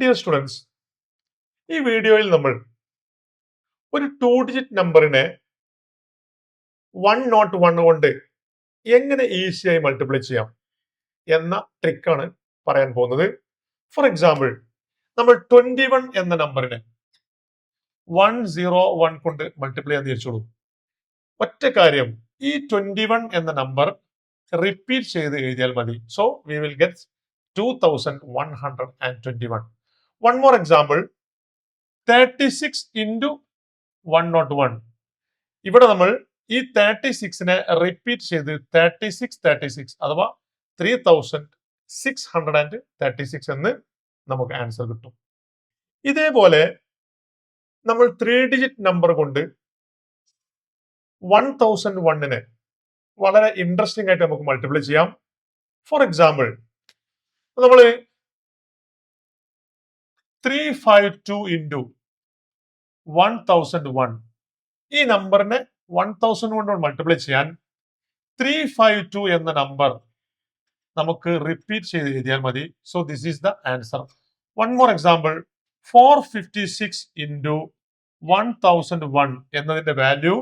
Dear students ഈ വീഡിയോയിൽ നമ്മൾ ഒരു ടു ഡിജിറ്റ് നമ്പറിനെ വൺ നോട്ട് വൺ കൊണ്ട് എങ്ങനെ ഈസിയായി മൾട്ടിപ്ലൈ ചെയ്യാം എന്ന ട്രിക്കാണ് പറയാൻ പോകുന്നത്. ഫോർ എക്സാമ്പിൾ നമ്മൾ ട്വന്റി വൺ എന്ന നമ്പറിനെ വൺ സീറോ വൺ കൊണ്ട് മൾട്ടിപ്ലൈ ചെയ്യാൻ തിരിച്ചോളൂ ഒറ്റ കാര്യം ഈ ട്വന്റി വൺ എന്ന നമ്പർ റിപ്പീറ്റ് ചെയ്ത് എഴുതിയാൽ മതി. So we will get two thousand one hundred and twenty one one more example thirty six into one nought one ഇവിടെ നമ്മൾ ഈ തേർട്ടി സിക്സിനെ റിപ്പീറ്റ് ചെയ്ത് തേർട്ടി സിക്സ് തേർട്ടി സിക്സ് അഥവാ three thousand six hundred and thirty six എന്ന് നമുക്ക് answer കിട്ടും. ഇതേപോലെ നമ്മൾ ത്രീ ഡിജിറ്റ് നമ്പർ കൊണ്ട് വൺ തൗസൻഡ് വണ്ണിനെ വളരെ ഇൻട്രസ്റ്റിംഗ് ആയിട്ട് നമുക്ക് മൾട്ടിപ്ലൈ ചെയ്യാം. ഫോർ എക്സാമ്പിൾ നമ്മൾ three five two into one thousand one ഈ നമ്പറിനെ വൺ തൗസൻഡ് കൊണ്ട് മൾട്ടിപ്ലൈ ചെയ്യാൻ ത്രീ ഫൈവ് ടു എന്ന നമ്പർ നമുക്ക് റിപ്പീറ്റ് ചെയ്ത് എഴുതിയാൽ മതി. So this is the answer one more example four fifty six into one thousand one എന്നതിന്റെ value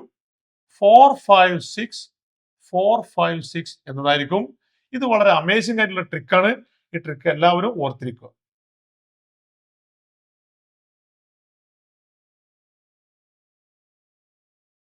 four five six four five six എന്നതായിരിക്കും. ഇത് വളരെ അമേസിംഗ് ആയിട്ടുള്ള ട്രിക്കാണ് ഈ ട്രിക്ക് എല്ലാവരും ഓർത്തിരിക്കുക.